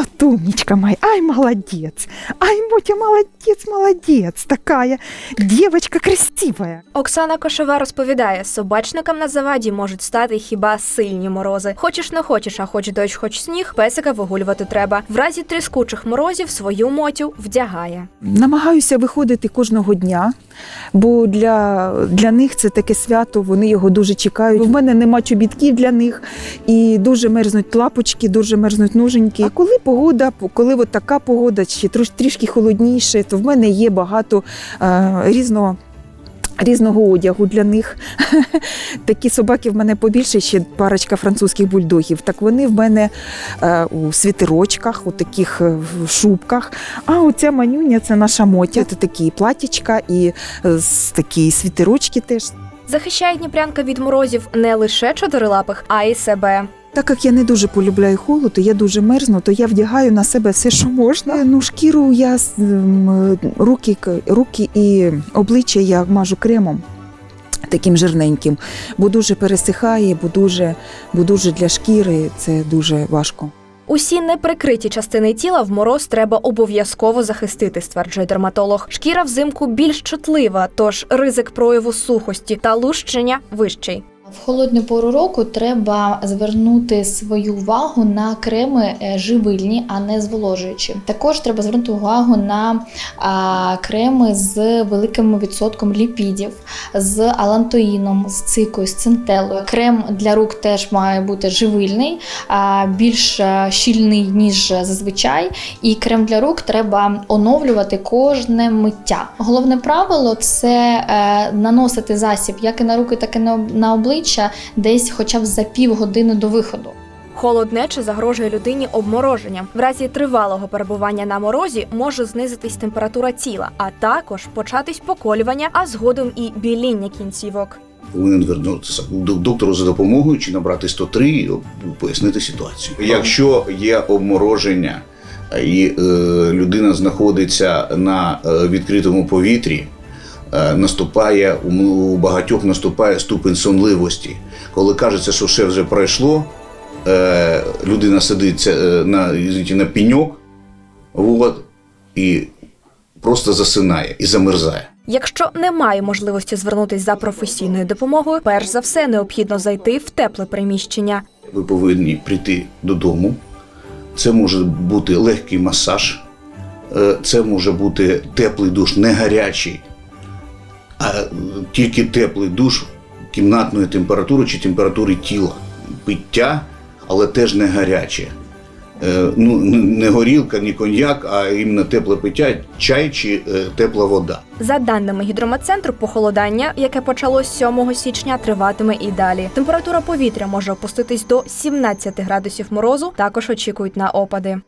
Вот умничка моя, ай, молодец. Ай, Мотя, молодец, молодец. Такая девочка красивая. Оксана Кошова розповідає, собачникам на заваді можуть стати хіба сильні морози. Хочеш не хочеш, а хоч дощ, хоч сніг, песика вигулювати треба. В разі тріскучих морозів свою мотю вдягає. Намагаюся виходити кожного дня, бо для, для них це таке свято, вони його дуже чекають. У мене нема чобітків для них, і дуже мерзнуть лапочки, дуже мерзнуть ноженьки. А коли погода, коли от така погода, трош, трішки холодніше, то в мене є багато е, різного. Різного одягу для них. Такі собаки в мене побільше, ще парочка французьких бульдогів. Так вони в мене е, у світерочках, у таких е, шубках. А оця манюня це наша мотя. Це такі платічка і е, такі світерочки теж. Захищає Дніпрянка від морозів не лише чотирилапих, а й себе. Так як я не дуже полюбляю холод, і я дуже мерзну, то я вдягаю на себе все, що можна. Ну, шкіру я руки, руки і обличчя я мажу кремом. Таким жирненьким, бо дуже пересихає, бо дуже, бо дуже для шкіри це дуже важко. Усі неприкриті частини тіла в мороз треба обов'язково захистити, стверджує дерматолог. Шкіра взимку більш чутлива, тож ризик прояву сухості та лущення вищий. В холодну пору року треба звернути свою увагу на креми е, живильні, а не зволожуючі. Також треба звернути увагу на креми з великим відсотком ліпідів, з алантоїном, з цикою, з центелою. Крем для рук теж має бути живильний, а, більш е, щільний ніж зазвичай. І крем для рук треба оновлювати кожне миття. Головне правило це е, наносити засіб як і на руки, так і на, на обличчя десь хоча б за півгодини до виходу. Холоднеча загрожує людині обмороженням. В разі тривалого перебування на морозі може знизитись температура тіла, а також початись поколювання, а згодом і біління кінцівок. повинен звернутися до доктору за допомогою чи набрати 103 і пояснити ситуацію. Якщо є обмороження і е, людина знаходиться на е, відкритому повітрі, наступає у багатьох наступає ступень сонливості. Коли кажеться, що все вже пройшло, е, людина сидиться е, на, на піньок, от, і просто засинає і замерзає. Якщо немає можливості звернутись за професійною допомогою, перш за все необхідно зайти в тепле приміщення. Ви повинні прийти додому. Це може бути легкий масаж, е, це може бути теплий душ, не гарячий, тільки теплий душ кімнатної температури чи температури тіла. Пиття, але теж не гаряче. Е, Ну, не горілка, не коньяк, а іменно тепле пиття, чай чи е, тепла вода. За даними гідрометцентру, похолодання, яке почалось 7 січня, триватиме і далі. Температура повітря може опуститись до 17 градусів морозу. Також очікують на опади.